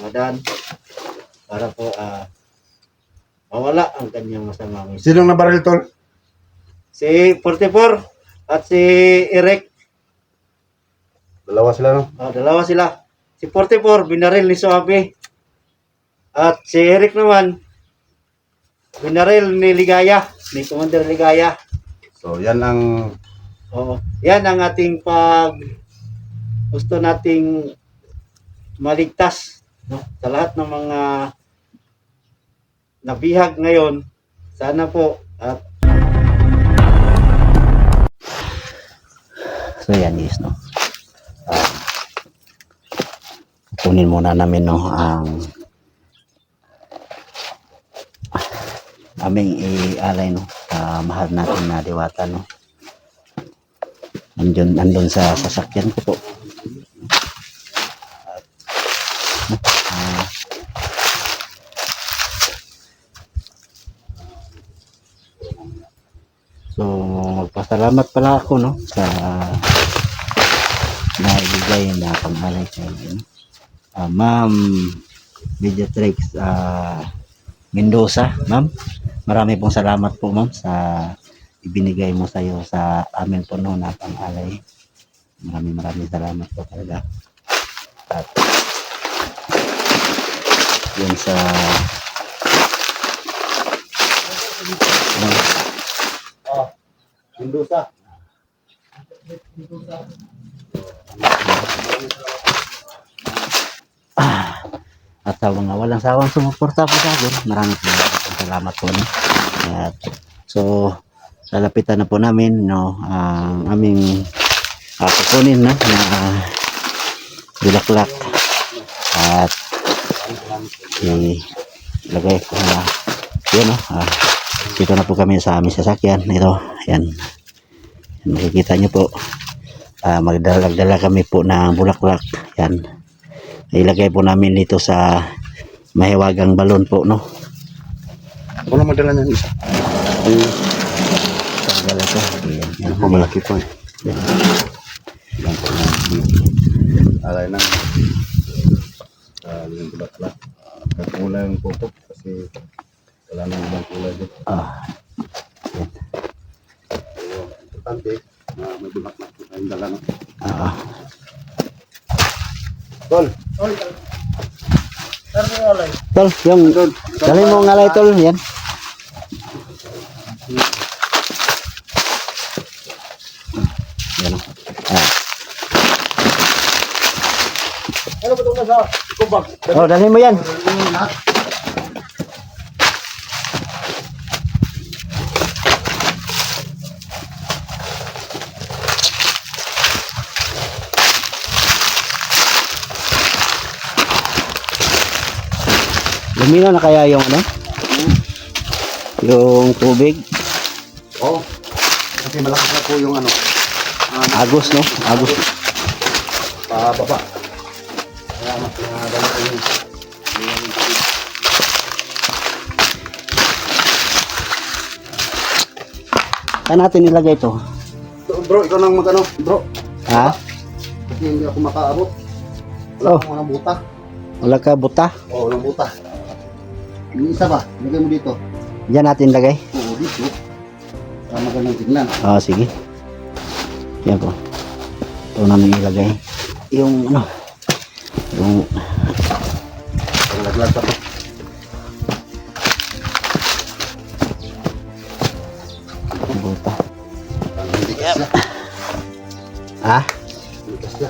Ramadan para po ah mawala ang kanyang masamang isip. Sinong nabaril tol? Si 44 at si Eric, Dalawa sila no? ah, dalawa sila. Si 44 binaril ni Suabe. At si Eric naman binaril ni Ligaya, ni Commander Ligaya. So yan ang Oo. Yan ang ating pag gusto nating maligtas no? sa lahat ng mga nabihag ngayon. Sana po at So yan is no. Um, kunin muna namin no ang aming ialay no sa mahal natin na diwata no. Andun, andun sa sasakyan ko po. Ah, So, magpasalamat pala ako, no, sa naibigay na panghalay sa inyo. Ah, ma'am Mediatrix ah, Mendoza, ma'am. Marami pong salamat po, ma'am, sa ibinigay mo sa iyo sa amin po no na panghalay. Maraming maraming salamat po talaga. At yun sa Mendoza. at sa mga walang sawang sumuporta po sa akin. Maraming salamat, po. No? At, so, lalapitan na po namin no, ang aming uh, kukunin no, na uh, bulaklak at ilagay ko na yun no, ah, dito na po kami sa aming sasakyan ito, yan Yan, makikita nyo po ah, magdala kami po ng bulaklak yan ilagay po namin dito sa mahiwagang balon po no ako na madala niyan isa. tanggal ito yan, yan. Ako malaki po eh. Yan. Yan po na. Alay ng uh, bulaklak. Kakulay yung putok kasi wala nang ibang kulay dito. ah, So, importante na may bulaklak po tayong dala no. ah, Tol, tol. Yung dali mo ngalay tol yan. Yan. Ah. ano ba itong nasa oh dali mo yan Luminaw na kaya yung ano? Yung tubig? Oo. Oh, kasi malakas na po yung ano. ah, Agos, no? Agos. pababa. Kaya mas nadala ko yung Saan natin nilagay ito? Bro, ikaw nang magano, bro. Ha? Kasi hindi ako makaabot. Wala Oh. akong buta. Wala ka buta? Oo, oh, walang buta. Yung isa ba? Lagay mo dito. Diyan natin lagay. Oo, dito. Para magandang tignan. Ah, sige. Yan po. Ito namin ilagay. Yung ano? Yung Ang laglag pa to. buta. Ang hindi kasya. Ha? Hindi kasya.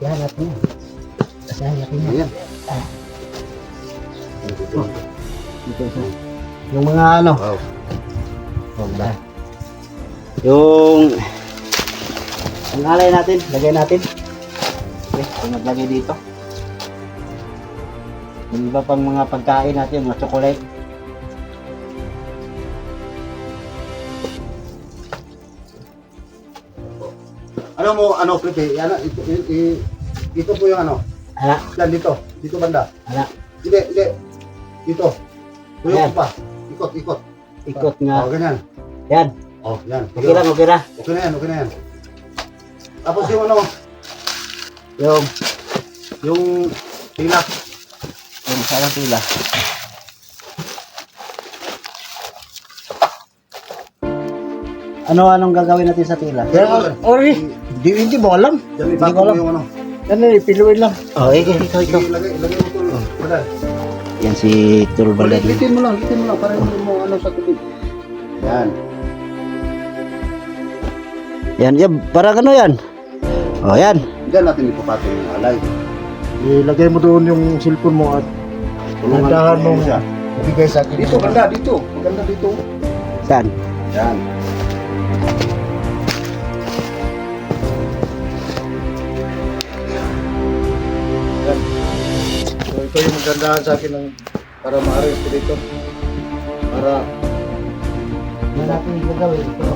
Kaya natin yan. Kaya natin Ayan. Dito sa yung mga ano, Wow. Huwag na. Yung ang alay natin, lagay natin. Okay, kung naglagay dito. Yung iba pang mga pagkain natin, mga chocolate. Ano mo, ano, Pepe? Ano, ito, i- i- ito po yung ano. Ala, Yan, dito. Dito banda. ala, Hindi, hindi. Dito. Tuyo pa. Ikot, ikot. ikot Oh, nga. ganyan. Yan, Oh, yan. okay lang, okay na. Okay na yan, okay na yan. Tapos yung ano, Yung, yung tila. Yung sa tila. Ano anong gagawin natin sa tila? Ori, Hindi, hindi mo alam. Hindi ko mo alam. yung ano. ano ipiluin lang. Oh, ikaw, ikaw, ikaw. Ilagay, ilagay mo ito. Wala. Yan si Tol Baladin. Litin mo lang, litin mo lang para hindi mo ano sa tubig. Yan. Yan, yan. Parang ano yan? Oh, yan. Diyan natin ipapatong yung alay. Ilagay mo doon yung cellphone mo at Tulungan mong- siya. ibigay sa akin. Dito, ganda, dito. Ganda dito. Saan? Yan. Ito yung magandahan sa akin ng para ma-arrange ko dito. Para Yan natin gagawin ito.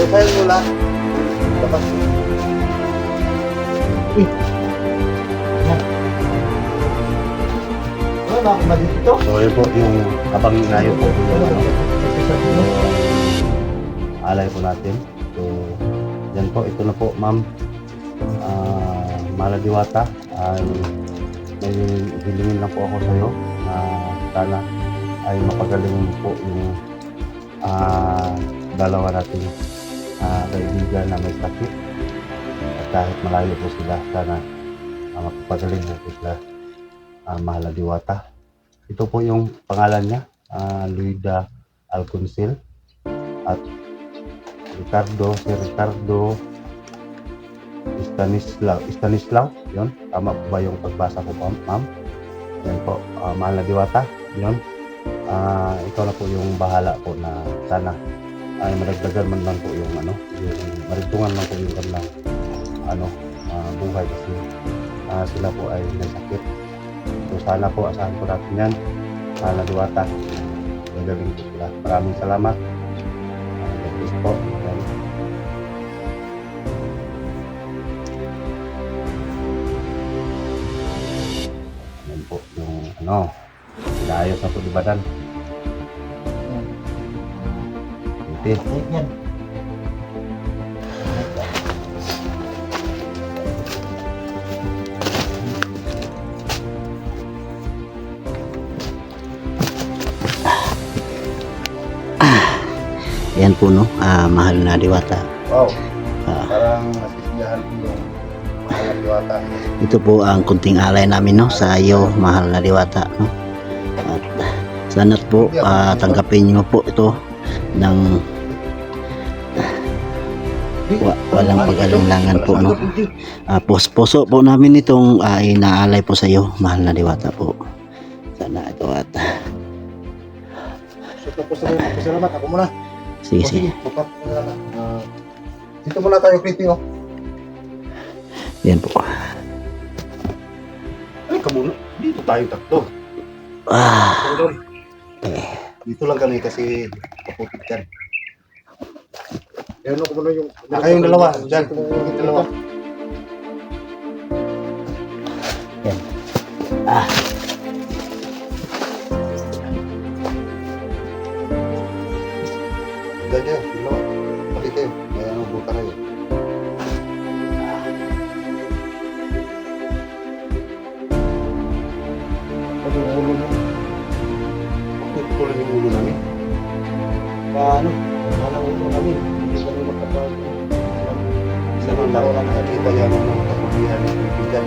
Design mo lang. Ba dito? so yun po yung habang inayo po yung ano, alay po natin. So, yan po, ito na po, ma'am. Ah, Maladiwata, ay may hilingin lang po ako sa iyo na sana ay mapagaling po yung ah, dalawa nating ah, kaibigan na may sakit. At kahit malayo po sila, sana uh, mapagaling po sila uh, Maladiwata. Ito po yung pangalan niya, ah, Luida Alconcil at Ricardo, si Ricardo Stanislaw, Stanislaw, yun, tama po ba yung pagbasa ko ma'am? Yan po, ah, mahal na diwata, yun. Ah, ikaw na po yung bahala po na sana ay maragdagan man lang po yung ano, yung marigtungan lang po yung kanilang ano, ah, buhay kasi ah, sila po ay may sakit. Sana po, asahan po natin yan. Mahal na diwata. Magaling po sila. Maraming salamat. Uh, God po. Yan. Yan po yung ano, inaayos na po di ba Dan? Hindi. Yan. Yan po no, ah, mahal na diwata. Wow. Ah. Parang nasisiyahan ko yung mahal na diwata. Ito po ang kunting alay namin no sa iyo, mahal na diwata no. At sana po ah, tanggapin niyo po ito ng wa, walang pag-alinlangan po no. Ah, pus puso po namin itong ah, inaalay po sa iyo, mahal na diwata po. Sana ito at. Salamat. Ako muna. Sige, sige. bukas na lang. Ah, dito muna tayo creepy oh. Yan po. Ay, kamuno. Dito tayo tatlo. Ah, Tungkol. Dito lang kami kasi kaputik yan. Yan ako muna yung... Ah, kayong dalawa. Diyan. Kayong dalawa. ah, Pati kayo. May ano, buta kayo. Ano yung ulo? Bakit tuloy yung ulo namin? Paano? Paano ang ulo namin? Hindi kami makapag... Isa man tao lang nakakita yan ng kapulihan ng kaibigan.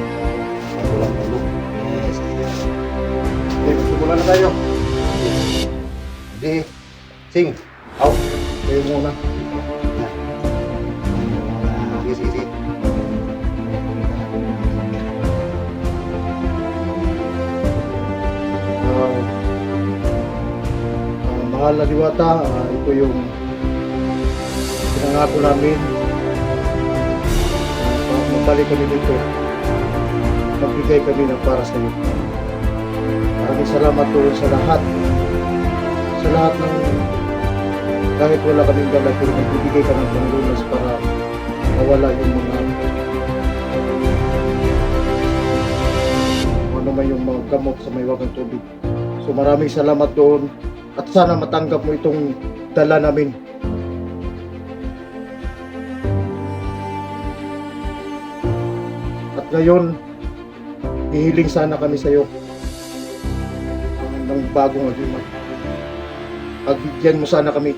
Ang walang ulo. yes. Okay, simulan na tayo. Di. Sing. bata, uh, ah, ito yung pinangako namin. Uh, Magbalik kami dito. Magbigay kami ng para sa iyo. Maraming salamat po sa lahat. Sa lahat ng kahit wala kaming dala, pero nagbibigay ka ng panglunas para mawala yung mga ano man yung mga gamot sa may wagang tubig. So maraming salamat doon at sana matanggap mo itong dala namin. At ngayon, hihiling sana kami sa iyo ng bagong agreement. Pagbigyan mo sana kami.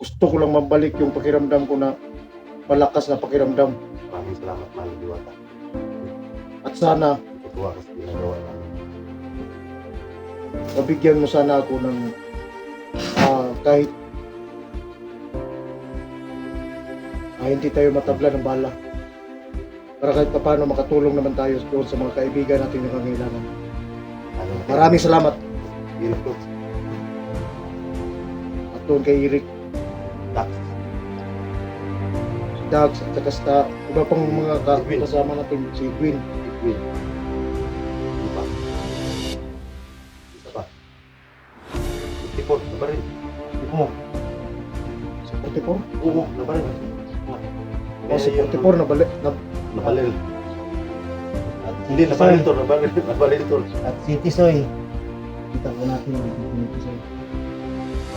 Gusto ko lang mabalik yung pakiramdam ko na malakas na pakiramdam. Sana, Tutuwa ka sa ginagawa namin. mabigyan mo sana ako ng ah, kahit ah, hindi tayo matabla ng bala. Para kahit paano makatulong naman tayo doon sa mga kaibigan natin na nangangailangan. Ano, Maraming salamat. Spirit ko. At doon kay Eric, Tax. Dags, at saka sa iba pang mga ka- kasama natin, si Queen. Win. Ano pa? Isa pa. Tipot, nabarin. Oo. Si 44? Oo, nabarin. O si 44 na balik. Na, Nabalil. Hindi, nabalil to, nabalil, nabalil to. At si Tisoy. Kita po natin yung Tisoy.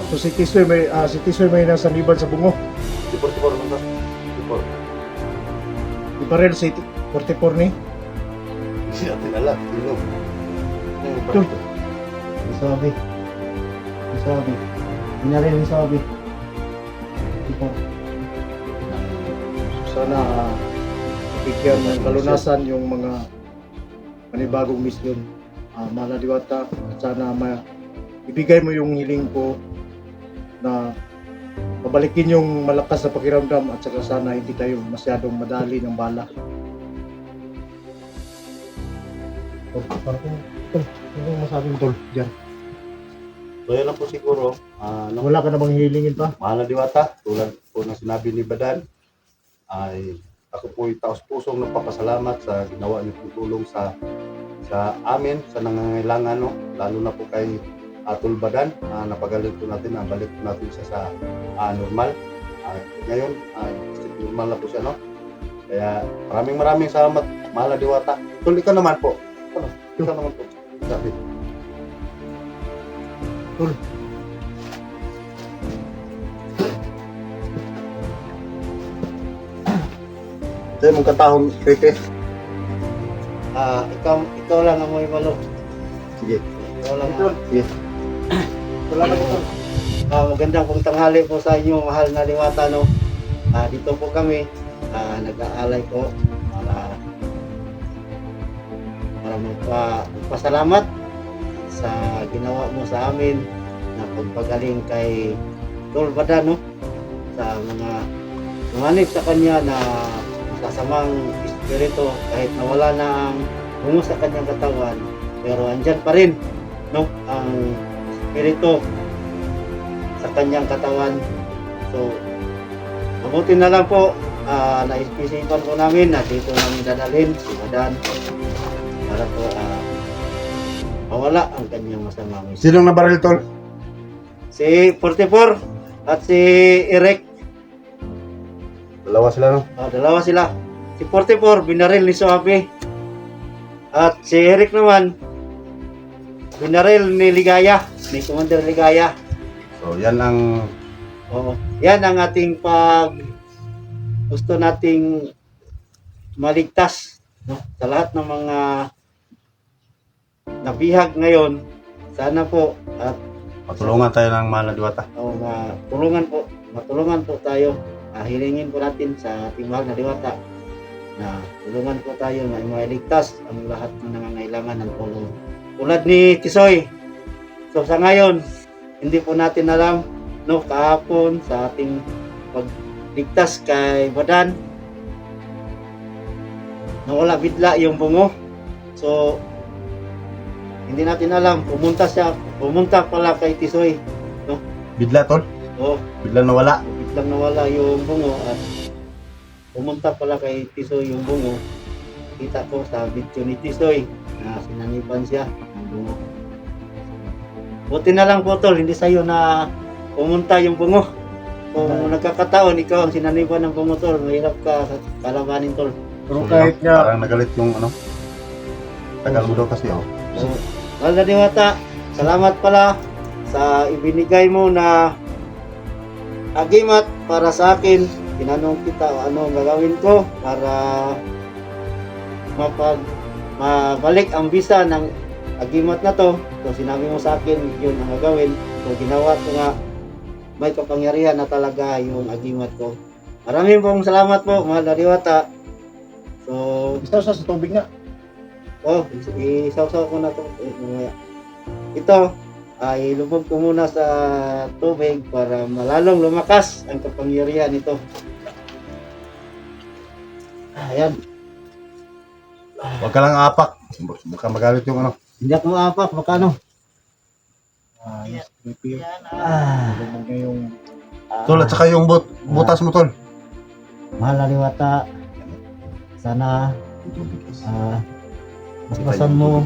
so si Tisoy may, ah, si Tisoy may nasa liban sa bungo. Tipot, tipot, tipot. Tipot. Di ba rin si 44 ni? Hindi natin alam, sino. Ano ba Uy. ito? Isabi. Isabi. Binaril ni Isabi. Ito. Sana ah, bigyan ng kalunasan yung mga panibagong misyon. Uh, Maladiwata at sana ma ibigay mo yung hiling ko na pabalikin yung malakas na pakiramdam at saka sana hindi tayo masyadong madali ng bala. Tol, parang tol, ano masabing tol dyan? So yun lang po siguro. Ah, ano, Wala ka na bang hilingin pa? mahal diwata, tulad po ng sinabi ni Badan, ay ako po'y taos pusong nagpapasalamat sa ginawa niyo pong tulong sa sa amin, sa nangangailangan, no? lalo na po kay Atul Badan, uh, napagaling po natin, nabalik po natin siya sa ah, normal. Ah, ngayon, ay normal na po siya, no? Kaya maraming maraming salamat, mahal na diwata. Tul, ikaw naman po. Ikaw naman po. Sabi. Sa'yo mong katahong krite. Ah, ikaw, ikaw lang ang may malo. Sige. Ikaw lang Ito. Sige. Salamat po. Ah, magandang pong tanghali po sa inyo, mahal na liwata, no? Ah, dito po kami, ah, nag-aalay po para magpa, magpasalamat sa ginawa mo sa amin na pagpagaling kay Dol Badano sa mga tumanib sa kanya na kasamang espiritu kahit nawala na ang bungo sa kanyang katawan pero andyan pa rin no? Ang espiritu sa kanyang katawan. So mabuti na lang po uh, naisisipan po namin na dito namin dadalhin si Madan para po ah, mawala ang kanyang masamang espiritu Sinong nabaril tol? si 44 at si Eric Dalawa sila no? Ah, dalawa sila. Si 44, binaril ni Suabe. At si Eric naman, binaril ni Ligaya, ni Commander Ligaya. So yan ang Oo. Yan ang ating pag gusto nating maligtas no? sa lahat ng mga nabihag ngayon. Sana po at patulungan tayo ng diwata. o matulungan po, matulungan po tayo. Ah, hilingin po natin sa ating mahal na diwata na tulungan po tayo na mailigtas ang lahat ng nangangailangan ng tulong. Tulad ni Tisoy. So sa ngayon, hindi po natin alam no kahapon sa ating pagligtas kay Badan nawala bigla yung bungo. So hindi natin alam pumunta siya pumunta pala kay Tisoy. Bigla tol? Oh, Bigla nawala. biglang nawala yung bungo at pumunta pala kay Tisoy yung bungo. Kita ko sa video ni Tisoy na sinanipan siya ng bungo. Buti na lang po tol, hindi sa'yo na pumunta yung bungo. kung nagkakataon, ikaw ang sinaniban ng pumutol, mahirap ka kalabanin tol. Pero kahit nga, Parang nagalit yung ano. Tagal mo daw kasi oh. So, na Diwata, salamat pala sa ibinigay mo na agimat para sa akin. Tinanong kita ano ang gagawin ko para mapag mabalik ang visa ng agimat na to. So sinabi mo sa akin yun ang gagawin. So ginawa ko nga may kapangyarihan na talaga yung agimat ko. Maraming pong salamat po, mahal na Diwata. So, isa sa tubig nga. Oh, isaw-saw ko na to. Eh, mamaya. Ito, ay lubog ko muna sa tubig para malalong lumakas ang kapangyarihan nito. Ayan, Huwag ka lang apak. Baka magalit yung ano. hindi ako maapak, baka ano. Ah, yes, creepy. Ah, yung Tol, at saka yung but, butas mo tol. mahal na liwata. Sana ah, mapasan mo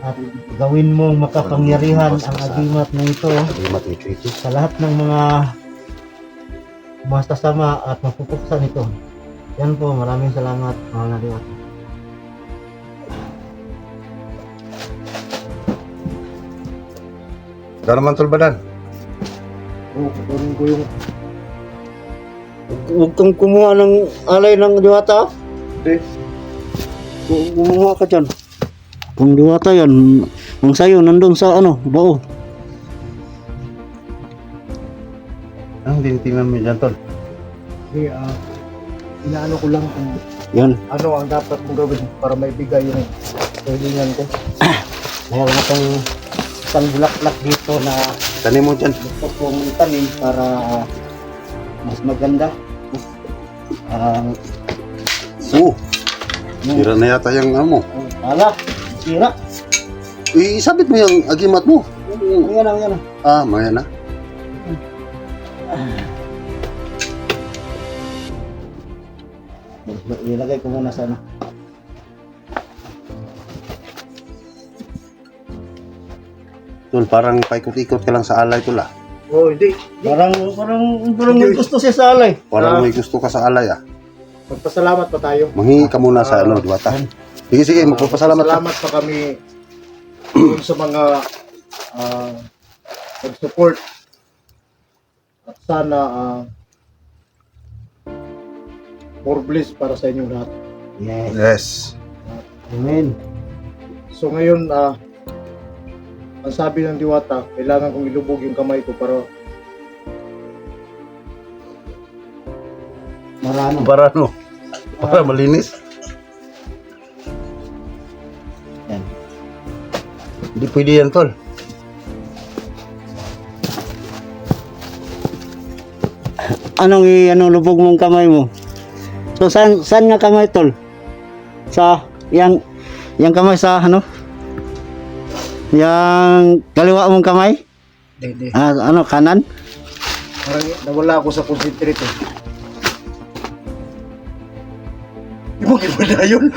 at gawin mong makapangyarihan ang agimat na ito. Sa lahat ng mga masasama at mapupuksan ito. Yan po, maraming salamat mga naliwat. Ikaw naman tol badan. oh, kukunin ko yung Huwag kang kumuha ng alay ng diwata. Hindi. Kum- Kumuha ka dyan. Kung diwata yan, ang sayo nandun sa ano, bao. Ang tinitingnan mo dyan tol. Hindi, ah, inaano ko lang kung Yan. ano ang dapat mong gawin para maibigay yung kahilingan ko. Mayroon akong isang bulaklak dito na Tanim mo dyan. gusto kong itanim para ah, mas maganda. Ang Oo. Sira na yata yung ano mo. ala, sira. Isabit mo yung agimat mo. Ayan, ayan. Ah, maya na. Ilagay ko muna sa ano. Tol, parang paikot-ikot ka lang sa alay tol ah. Oh, hindi. Parang, parang, parang may gusto siya sa alay. Parang Ah. may gusto ka sa alay ah. Magpasalamat pa tayo. Manghingi ka muna sa ano, diwata. Sige, sige, magpapasalamat ka. Salamat pa kami sa mga ah, nag-support. At sana ah, more bliss para sa inyong lahat. Yes. Yes. Amen. So ngayon, ah, ang sabi ng diwata, kailangan kong ilubog yung kamay ko para Marano. Para ano? Para malinis. Pwede yan, tol. Anong i ano lubog mong kamay mo? So saan saan nga kamay tol? Sa yang yang kamay sa ano? Yang kaliwa mong kamay? hindi. Ah, ano kanan? Parang nawala ako sa concentrate. eh. Mo iba na yun?